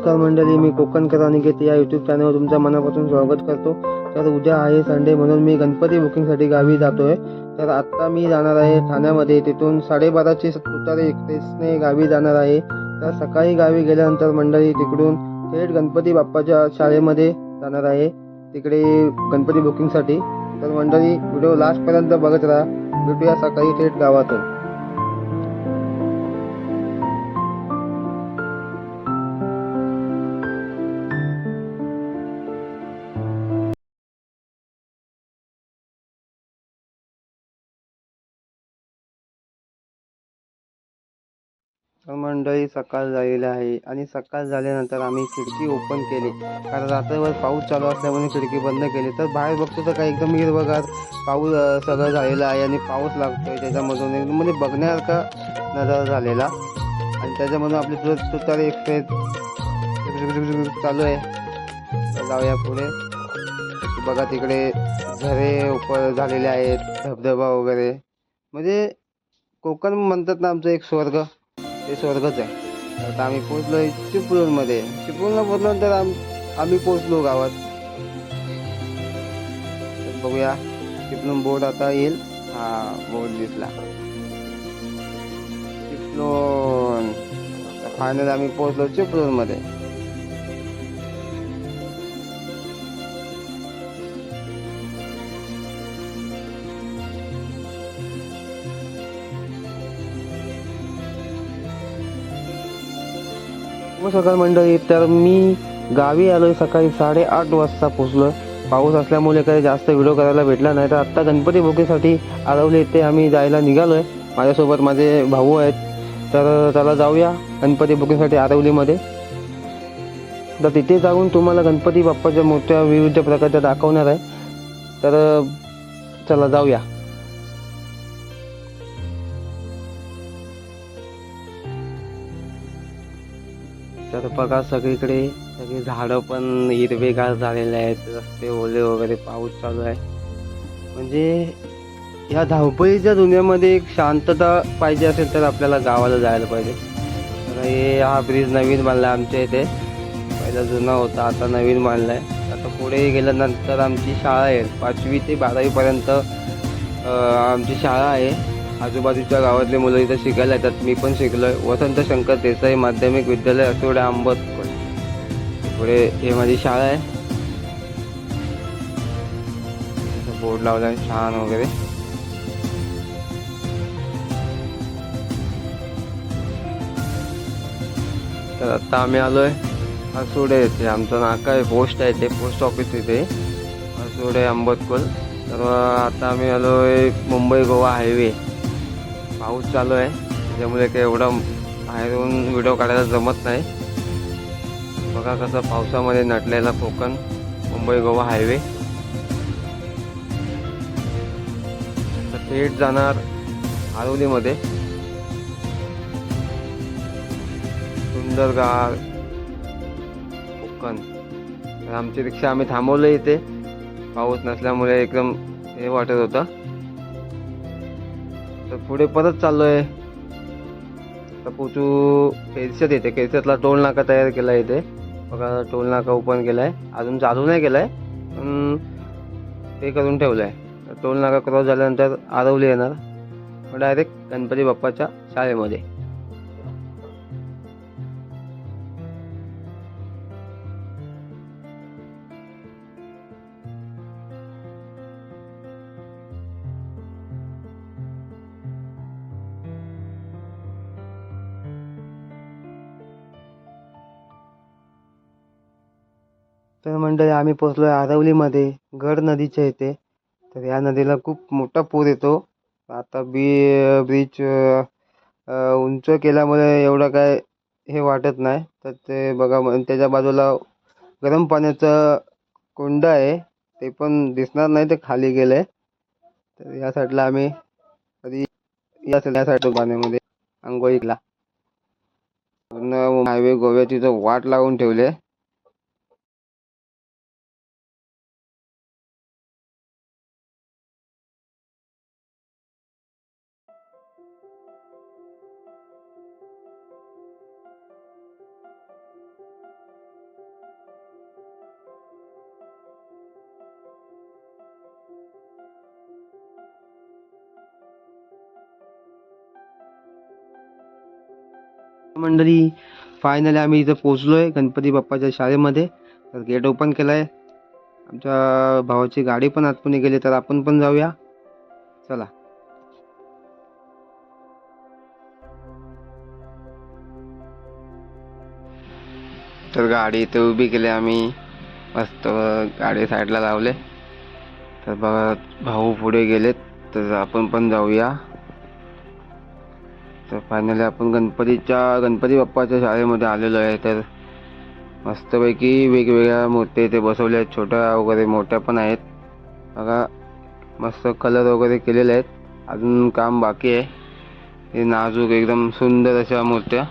नमस्कार मंडळी मी कोकणकर अनिकेत या यूट्यूब चॅनलवर तुमच्या मनापासून स्वागत करतो. तर उद्या आहे संडे म्हणून मी गणपती बुकिंगसाठी गावी जातोय. तर आत्ता मी जाणार आहे ठाण्यामध्ये. तिथून साडेबाराची सत्तारे एक्सप्रेसने गावी जाणार आहे. तर सकाळी गावी गेल्यानंतर मंडळी तिकडून थेट गणपती बाप्पाच्या शाळेमध्ये जाणार आहे. तिकडे गणपती बुकिंगसाठी तर मंडळी व्हिडिओ लास्टपर्यंत बघत राहा. भेटूया सकाळी थेट गावातून. तर मंडळी सकाळ झालेली आहे आणि सकाळ झाल्यानंतर आम्ही खिडकी ओपन केली. कारण रात्रभर पाऊस चालू असल्यामुळे खिडकी बंद केली. तर बाहेर बघतो तर काही एकदम हिरवगार पाऊस सगळं झालेला आहे आणि पाऊस लागतोय त्याच्यामधून. एकदम म्हणजे बघण्यासारखा नजारा झालेला. आणि त्याच्यामधून आपली तु तुतारी एक्सप्रेस चालू आहे. जाऊया पुढे. बघा तिकडे झरे उपर झालेले आहेत धबधबा वगैरे. म्हणजे कोकण म्हणतात ना आमचं एक स्वर्ग. ते स्वर्गच आहे. आता आम्ही पोचलो चिपळूणमध्ये. चिपळूणला पोचल्यानंतर आम आम्ही पोचलो गावात. तर बघूया चिपळूण बोर्ड आता येईल. हा बोर्ड दिसला. चिपळूण. फायनल आम्ही पोचलो चिपळूणमध्ये. शुभ मंडळी तर मी गावी आलोय सकाळी साडेआठ वाजता पोचलो पाऊस असल्यामुळे काही जास्त व्हिडिओ करायला भेटला नाही. तर आत्ता गणपती बुकीसाठी आरवले इथे आम्ही जायला निघालो आहे माझ्यासोबत माझे भाऊ आहेत. तर त्याला जाऊया गणपती बुकिंगसाठी आरवलीमध्ये. तर तिथे जाऊन तुम्हाला गणपती बाप्पाच्या मोठ्या विविध प्रकारच्या दाखवणार आहे. तर चला जाऊया. बघा सगळीकडे. सगळी झाडं पण हिरवेगार झालेले आहेत. रस्ते ओले वगैरे पाऊस चालू आहे. म्हणजे ह्या धावपळीच्या दुनियामध्ये एक शांतता पाहिजे असेल तर आपल्याला गावाला जायला पाहिजे. तर हे हा ब्रिज नवीन बांधला आमच्या इथे. पहिला जुना होता आता नवीन बांधला आहे. आता पुढे गेल्यानंतर आमची शाळा आहे. पाचवी ते बारावीपर्यंत आमची शाळा आहे. आजूबाजूच्या गावातले मुलं इथं शिकायला येतात. मी पण शिकलोय. वसंत शंकर देसाई माध्यमिक विद्यालय असोडे आंबतकोट पुढे हे माझी शाळा आहे. बोर्ड लावला आहे छान वगैरे. तर आत्ता आम्ही आलोय असोडे येथे. आमचं नाका आहे पोस्ट आहे ते पोस्ट ऑफिस इथे. असोडे आंबतकोल तर आता आम्ही आलोय मुंबई गोवा हायवे पाऊस चालू आहे. त्याच्यामुळे काही एवढं बाहेरून व्हिडिओ काढायला जमत नाही. बघा कसं पावसामध्ये नटलेला कोकण मुंबई गोवा हायवे थेट जाणार आरवलीमध्ये सुंदरगार कोकण. तर आमची रिक्षा आम्ही थांबवलं इथे. पाऊस नसल्यामुळे एकदम हे वाटत होतं. पुढे परत चाललोय. तर पोचू केरसत येते. केरसतला टोल नाका तयार केला इथे. बघा टोल नाका ओपन केलाय. अजून चालू नाही केलाय पण ते करून ठेवलंय. आहे टोल नाका क्रॉस झाल्यानंतर आरवली येणार. डायरेक्ट गणपती बाप्पाच्या शाळेमध्ये. तर मंडळी आम्ही पोचलो आहे आरवलीमध्ये गड नदीच्या इथे. तर या नदीला खूप मोठा पूर येतो. आता बी ब्रिज उंच केल्यामुळे एवढं काय हे वाटत नाही. तर ते बघा मग त्याच्या बाजूला गरम पाण्याचं कुंड आहे. ते पण दिसणार नाही ते खाली गेलं. आहे तर या साईडला आम्ही कधी या या साईड पाण्यामध्ये आंघोळीला. पूर्ण हायवे गोव्याची तर वाट लावून ठेवली आहे. मंडळी फायनली आम्ही इथं पोचलो आहे गणपती बाप्पाच्या शाळेमध्ये. तर गेट ओपन केलं आहे आमच्या भावाची गाडी पण आतमध्ये गेली तर आपण पण जाऊया. चला. तर गाडी इथे उभी केली आम्ही. मस्त गाडी साईडला लावले. तर बघा भाऊ पुढे गेलेत. तर आपण पण जाऊया. तर फायनली आपण गणपतीच्या गणपती बाप्पाच्या शाळेमध्ये आलेलो आहे. तर मस्तपैकी वेगवेगळ्या मूर्ती इथे बसवल्या आहेत. छोट्या वगैरे मोठ्या पण आहेत. बघा मस्त कलर वगैरे केलेले आहेत. अजून काम बाकी आहे. हे नाजूक एकदम सुंदर अशा मूर्त्या.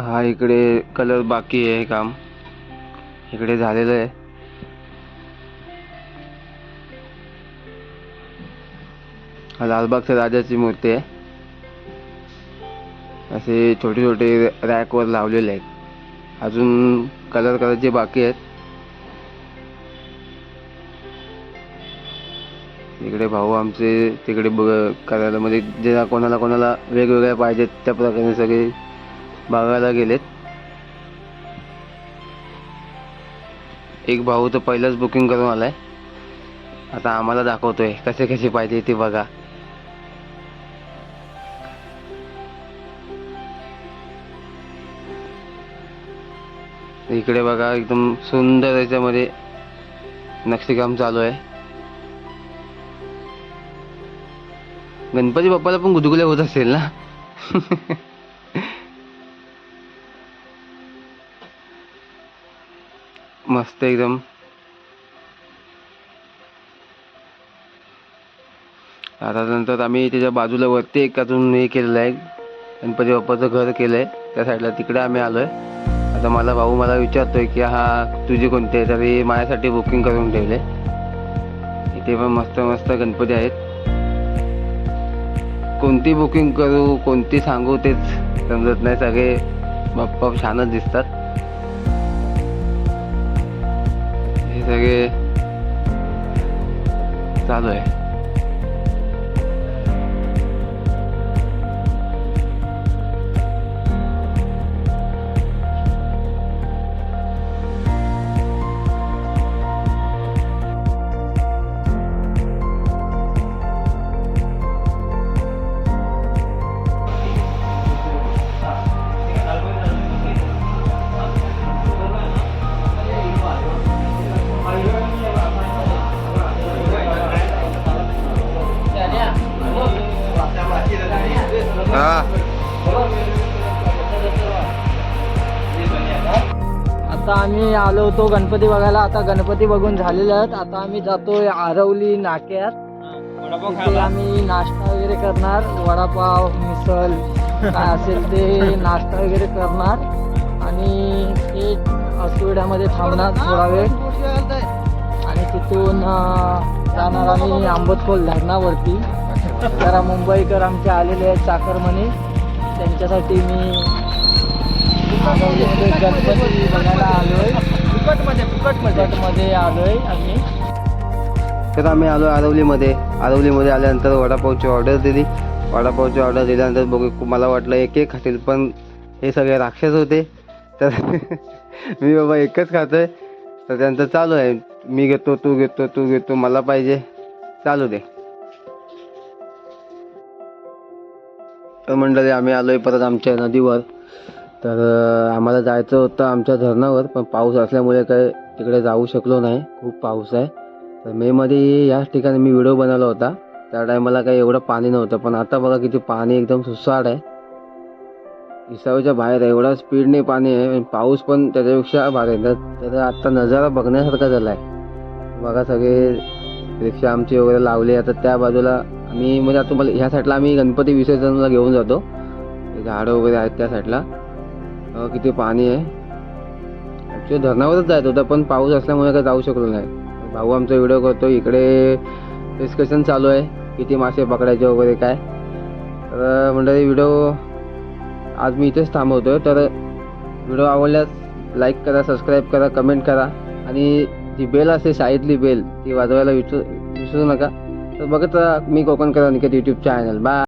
हा इकडे कलर बाकी आहे काम. इकडे झालेलं आहे. हा लालबागच्या राजाची मूर्ती आहे. असे छोटे छोटे रॅकवर लावलेले आहेत. अजून कलर करायचे बाकी आहेत. इकडे भाऊ आमचे तिकडे बघ करायला म्हणजे ज्या कोणाला कोणाला वेगवेगळ्या पाहिजेत त्या प्रकारे सगळे बघायला गेलेत. एक भाऊ तर पहिलाच बुकिंग करून आलाय. आता आम्हाला दाखवतोय कसे कसे पाहिजे ते बघा. इकडे बघा एकदम सुंदर याच्यामध्ये नक्षीकाम चालू आहे. गणपती बाप्पाला पण गुदगुल्या होत असेल ना? मस्त एकदम. आता नंतर आम्ही त्याच्या बाजूला वरती एक अजून हे केलेलं आहे. गणपती बाप्पाचं घर केलंय. त्या साईडला तिकडे आम्ही आलोय. आता मला भाऊ मला विचारतोय की हा तुझे कोणते आहे तर हे माझ्यासाठी बुकिंग करून ठेवले. इथे पण मस्त मस्त गणपती आहेत. कोणती बुकिंग करू कोणती सांगू तेच समजत नाही. सगळे बाप्पा छानच दिसतात. हे सगळे चालू आहे. आता आम्ही आलो होतो गणपती बघायला. आता गणपती बघून झालेले आहेत. आता आम्ही जातोय आरवली नाक्यात. तिथे आम्ही नाश्ता वगैरे करणार. वडापाव मिसळ काय असेल ते नाश्ता वगैरे करणार. आणि ते अस्कुर्ड्यामध्ये थांबणार थोडा वेळ. आणि तिथून जाणार आम्ही आंबटखोल धरणावरती. जरा मुंबईकर आमचे आलेले आहेत चाकरमणी. त्यांच्यासाठी मी गणपती बघायला आलोय फुकटमध्ये फुकटमध्ये फुकटमध्ये आलोय आम्ही तर आम्ही आलो आरवलीमध्ये. आरवलीमध्ये आल्यानंतर वडापावची ऑर्डर दिली. वडापावची ऑर्डर दिल्यानंतर बघू मला वाटलं एक एक खातील पण हे सगळे राक्षस होते. तर मी बाबा एकच खातोय. तर त्यांचं चालू आहे. मी घेतो तू घेतो तू घेतो मला पाहिजे. चालू दे. तर मंडळी आम्ही आलोय परत आमच्या नदीवर. तर आम्हाला जायचं होतं आमच्या धरणावर पण पाऊस असल्यामुळे काय तिकडे जाऊ शकलो नाही. खूप पाऊस आहे. तर मेमध्ये याच ठिकाणी मी व्हिडिओ बनवला होता. त्या टायमाला काही एवढं पाणी नव्हतं पण आता बघा किती पाणी एकदम सुसाट आहे. इसावीच्या बाहेर एवढा स्पीडने पाणी आहे. आणि पाऊस पण त्याच्यापेक्षा भारी आहे. तर आता नजारा बघण्यासारखा झाला आहे बघा सगळे रिक्षा आमची वगैरे लावली. आता त्या बाजूला आम्ही म्हणजे आता तुम्हाला ह्या साईडला आम्ही गणपती विसर्जनाला घेऊन जातो. झाडं वगैरे आहेत त्या साईडला किती पाणी आहे. ॲक्च्युली धरणावरच जायचं होतं पण पाऊस असल्यामुळे काही जाऊ शकलो नाही. भाऊ आमचा व्हिडिओ करतो इकडे डिस्कशन चालू आहे किती मासे पकडायचे वगैरे काय. तर मंडळी व्हिडिओ आज मी इथेच थांबवतोय. तर व्हिडिओ आवडल्यास लाईक करा सबस्क्राईब करा कमेंट करा. आणि जी बेल असते शाळेतली बेल ती वाजवायला विसरू विसरू नका. तर बघत मी Kokankar Aniket YouTube channel bye